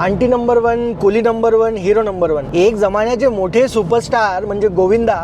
Aunty number one Coolie number one hero number one. एक जमान्याचे मोठे सुपरस्टार म्हणजे गोविंदा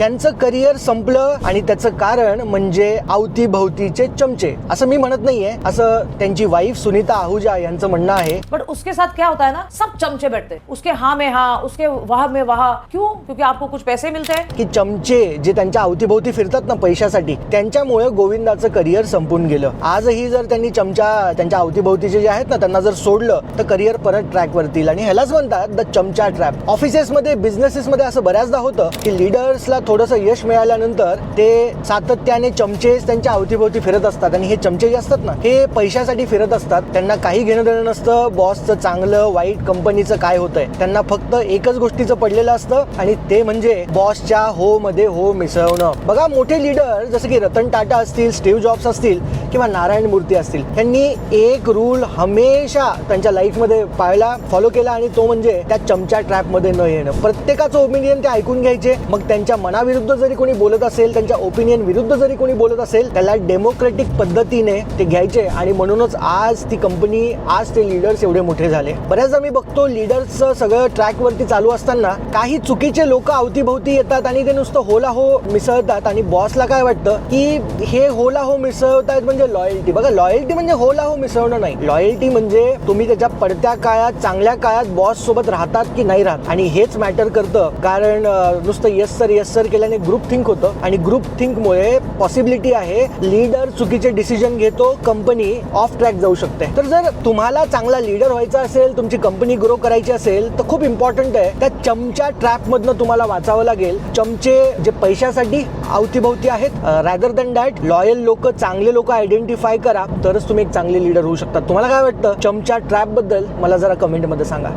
यांचं करिअर संपलं आणि त्याचं कारण म्हणजे अवतीभवतीचे चमचे. असं मी म्हणत नाहीये. असं त्यांची वाईफ सुनीता आहुजा यांचं म्हणणं आहे. बट उसके साथ क्या होता है ना? सब चमचे बैठते। उसके हाँ में हाँ उसके वाह में वाह. क्यों? क्योंकि आपको कुछ पैसे मिलते हैं। की चमचे जे त्यांच्या अवतीभोवती फिरतात ना पैशासाठी त्यांच्यामुळे गोविंदाचं करिअर संपून गेलं. आजही जर त्यांनी चमचा त्यांच्या अवतीभोवतीचे जे आहेत ना त्यांना जर सोडलं तर करिअर परत ट्रॅकवरती येईल आणि ह्यालाच म्हणतात द चमचा ट्रॅप ऑफिसेसमध्ये बिझनेसेसमध्ये असं बऱ्याचदा होतं की लिडर्सला थोडंसं यश मिळाल्यानंतर ते सातत्याने चमचे त्यांच्या अवतीभोवती फिरत असतात. आणि हे चमचे जे असतात ना हे पैशासाठी फिरत असतात. त्यांना काही घेणं देणं नसतं. बॉसचं चांगलं वाईट कंपनीचं काय होतंय? त्यांना फक्त एकच गोष्टीचं पडलेलं असतं. आणि ते म्हणजे बॉसच्या हो मध्ये हो मिसळवणं बघा मोठे लीडर जसं की रतन टाटा असतील स्टीव्ह जॉब्स असतील किंवा नारायण मूर्ती असतील त्यांनी एक रूल हमेशा त्यांच्या लाईफमध्ये पाळला फॉलो केला आणि तो म्हणजे त्या चमचा ट्रॅपमध्ये न येणं. प्रत्येकाचं ओपिनियन ते ऐकून घ्यायचे. मग त्यांच्या मनाविरुद्ध जरी कोणी बोलत असेल त्यांच्या ओपिनियन विरुद्ध जरी कोणी बोलत असेल त्याला डेमोक्रेटिक पद्धतीने ते घ्यायचे आणि म्हणूनच आज ती कंपनी आज ते लीडर्स एवढे मोठे झाले. बऱ्याचदा मी बघतो लीडर्सचं सगळं ट्रॅकवरती चालू असताना काही चुकीचे लोक अवतीभोवती येतात आणि ते नुसतं होला हो मिसळतात. आणि बॉसला काय वाटतं? की हे होला हो मिसळतायत म्हणजे म्हणजे लॉयल्टी बघा लॉयल्टी म्हणजे हो ला हो मिसळणं नाही. लॉयल्टी म्हणजे तुम्ही त्याच्या पडत्या काळात चांगल्या काळात बॉस सोबत राहतात की नाही राहत. आणि हेच मॅटर करतं. कारण नुसतं येस सर येस सर केल्याने ग्रुप थिंक होतं. आणि ग्रुप थिंकमुळे पॉसिबिलिटी आहे लीडर चुकीचे डिसिजन घेतो कंपनी ऑफ ट्रॅक जाऊ शकते. तर जर तुम्हाला चांगला लीडर व्हायचा असेल तुमची कंपनी ग्रो करायची असेल तर खूप इम्पॉर्टंट आहे. त्या चमच्या ट्रॅप मधनं तुम्हाला वाचावं लागेल. चमचे जे पैशासाठी अवतीभवती आहेत रॅदर दॅन डॅट लॉयल लोक चांगले लोक आयडेंटिफाय करा तरच तुम्ही एक चांगले लीडर होऊ शकता. तुम्हाला काय वाटतं? चमच्या ट्रॅपबद्दल मला जरा कमेंटमध्ये सांगा.